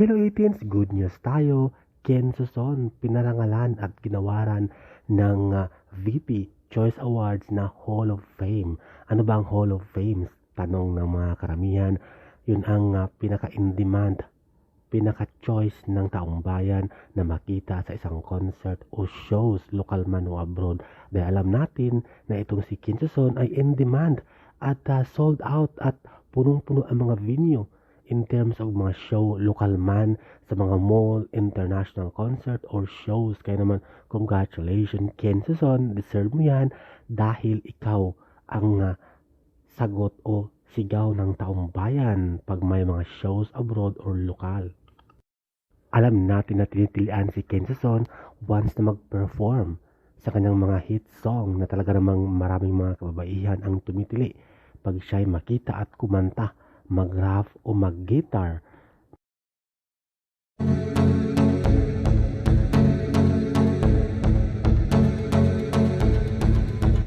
Hello 18s, good news tayo. Ken Suson, pinarangalan at ginawaran ng uh, VP Choice Awards na Hall of Fame. Ano ba ang Hall of Fame? Tanong ng mga karamihan. Yun ang uh, pinaka-in-demand, pinaka-choice ng taong bayan na makita sa isang concert o shows, local man o abroad. Dahil alam natin na itong si Ken Suson ay in-demand at uh, sold out at punong-puno ang mga venue in terms of mga show, local man, sa mga mall, international concert, or shows. Kaya naman, congratulations, Ken Suson, deserve mo yan dahil ikaw ang uh, sagot o sigaw ng taong bayan pag may mga shows abroad or lokal. Alam natin na tinitilian si Ken Suson once na mag-perform sa kanyang mga hit song na talaga namang maraming mga kababaihan ang tumitili pag siya'y makita at kumanta mag-rap o mag-guitar